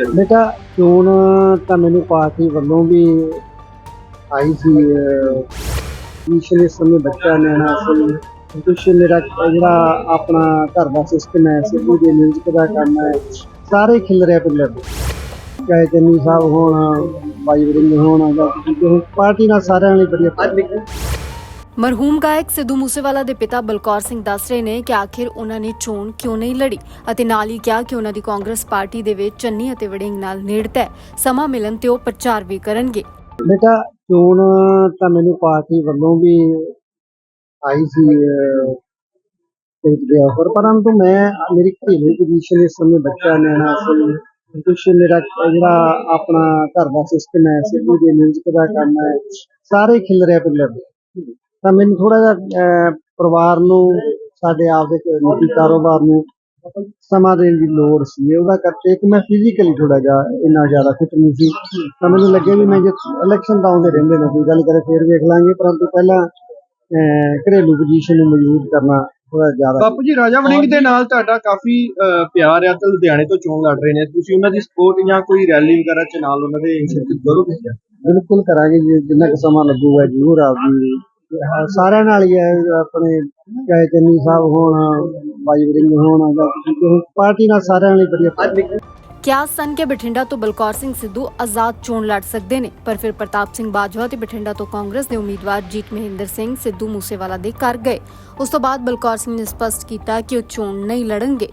ਲੜੀ ਬੇਟਾ ਚੋਣ ਤਾਂ ਮੈਨੂੰ ਪਾਰਟੀ ਵੱਲੋਂ ਵੀ ਆਈ ਸੀ ਪਿਛਲੇ ਸਮੇਂ ਬੱਚਾ ਨਿਆਣਾ ਸੀ। ਕੁਛ ਮੇਰਾ ਜਿਹੜਾ ਆਪਣਾ ਘਰ ਦਾ ਸਿਸਟਮ ਹੈ ਸਿੱਧੂ ਦੇ ਮਿਊਜ਼ਿਕ ਦਾ ਕੰਮ ਹੈ ਸਾਰੇ ਖਿਲ ਰਿਹਾ ਪਿੱਲਰ ਚਾਹੇ ਚੰਨੀ ਸਾਹਿਬ ਹੋਣ ਬਾਈ ਵਰਿੰਗ ਹੋਣ ਜਾਂ ਕਿਸੇ ਹੋਰ, ਪਾਰਟੀ ਨਾਲ ਸਾਰਿਆਂ ਲਈ ਹੀ ਵਧੀਆ। ਮਰਹੂਮ ਗਾਇਕ ਸਿੱਧੂ ਮੂਸੇਵਾਲਾ ਦੇ ਪਿਤਾ ਬਲਕੌਰ ਸਿੰਘ ਦੱਸ ਰਹੇ ਨੇ ਕਿ ਆਖਿਰ ਉਹਨਾਂ ਨੇ ਚੋਣ ਕਿਉਂ ਨਹੀਂ ਲੜੀ ਅਤੇ ਨਾਲ ਹੀ ਕਿਹਾ ਕਿ ਉਹਨਾਂ ਦੀ ਕਾਂਗਰਸ ਪਾਰਟੀ ਦੇ ਵਿੱਚ ਚੰਨੀ ਅਤੇ ਵੜਿੰਗ ਨਾਲ ਨੇੜਤਾ ਹੈ। ਸਮਾਂ ਮਿਲਣ ਤੇ ਉਹ ਪ੍ਰਚਾਰ ਵੀ ਕਰਨਗੇ। ਬੇਟਾ ਚੋਣ ਤਾਂ ਮੈਨੂੰ ਪਾਰਟੀ ਵੱਲੋਂ ਵੀ ਆਈ ਸੀ ਅਹ, ਸਟੇਟ ਦੇ ਪਰੰਤੂ ਮੈਂ ਮੇਰੀ ਘਰੇਲੂ ਪੋਜੀਸ਼ਨ ਇਸ ਸਮੇਂ ਬੱਚਾ ਨਿਆਣਾ ਸੀ। ਕੁਛ ਮੇਰਾ ਜਿਹੜਾ ਆਪਣਾ ਘਰ ਦਾ ਸਿਸਟਮ ਹੈ ਸਿੱਧੂ ਦੇ ਮਿਊਜ਼ਿਕ ਦਾ ਕੰਮ ਹੈ ਸਾਰੇ ਖਿਲ ਰਿਹਾ ਪਿੱਲਰ ਤਾਂ ਮੈਨੂੰ ਥੋੜਾ ਜਿਹਾ ਪਰਿਵਾਰ ਨੂੰ ਸਾਡੇ ਆਪ ਦੇ ਨਿੱਜੀ ਕਾਰੋਬਾਰ ਨੂੰ ਸਮਾਂ ਦੇਣ ਦੀ ਲੋੜ ਸੀ। ਉਹਦਾ ਕਰਕੇ ਇੱਕ ਮੈਂ ਫਿਜ਼ੀਕਲੀ ਥੋੜਾ ਜਿਹਾ ਇੰਨਾ ਜ਼ਿਆਦਾ ਫਿਟ ਨਹੀਂ ਸੀ। ਤਾਂ ਮੈਨੂੰ ਲੱਗਿਆ ਵੀ ਮੈਂ ਜੇ ਇਲੈਕਸ਼ਨ ਤਾਂ ਆਉਂਦੇ ਰਹਿੰਦੇ ਨੇ ਕੋਈ ਗੱਲ ਕਰੇ ਫੇਰ ਵੇਖ ਲਾਂਗੇ। ਪਰੰਤੂ ਪਹਿਲਾਂ ਘਰੇਲੂ ਪੋਜੀਸ਼ਨ ਨੂੰ ਮਜ਼ਬੂਤ ਕਰਨਾ ਥੋੜਾ ਜ਼ਿਆਦਾ ਬਾਪੂ ਜੀ ਰਾਜਾ ਵੜਿੰਗ ਦੇ ਨਾਲ ਤੁਹਾਡਾ ਕਾਫੀ ਪਿਆਰ ਆ ਤੇ ਲੁਧਿਆਣੇ ਤੋਂ ਚੋਣ ਲੜ ਰਹੇ ਨੇ। ਤੁਸੀਂ ਉਹਨਾਂ ਦੀ ਸਪੋਰਟ ਜਾਂ ਕੋਈ ਰੈਲੀ ਵਗੈਰਾ ਚ ਨਾਲ ਉਹਨਾਂ ਦੇ ਸ਼ਿਰਕਤ ਕਰੋਗੇ? ਬਿਲਕੁਲ ਕਰਾਂਗੇ ਜਿੰਨਾ ਕੁ ਸਮਾਂ ਲੱਗੂਗਾ ਜ਼ਰੂਰ ਆਪਦੀ ਸਾਰਿਆਂ ਨਾਲ ਹੀ ਹੈ ਆਪਣੇ ਚਾਹੇ ਚੰਨੀ ਸਾਹਿਬ ਹੋਣ ਬਾਈ ਵਰਿੰਗ ਹੋਣ ਪਾਰਟੀ ਨਾਲ ਸਾਰਿਆਂ ਨਾਲ ਹੀ ਵਧੀਆ ਕਿਆਸ ਸਨ ਕੇ ਬਠਿੰਡਾ ਤੋਂ ਬਲਕੌਰ ਸਿੰਘ ਸਿੱਧੂ ਆਜ਼ਾਦ ਚੋਣ ਲੜ ਸਕਦੇ ਨੇ? ਪਰ ਫਿਰ ਪ੍ਰਤਾਪ ਸਿੰਘ ਬਾਜਵਾ ਤੇ ਬਠਿੰਡਾ ਤੋਂ ਕਾਂਗਰਸ ਦੇ ਉਮੀਦਵਾਰ ਜੀਤ ਮਹਿੰਦਰ ਸਿੰਘ ਸਿੱਧੂ ਮੂਸੇਵਾਲਾ ਦੇ ਘਰ ਗਏ। ਉਸ ਤੋਂ ਬਾਅਦ ਬਲਕੌਰ ਸਿੰਘ ਨੇ ਸਪਸ਼ਟ ਕੀਤਾ ਕਿ ਉਹ ਚੋਣ ਨਹੀਂ ਲੜਨਗੇ।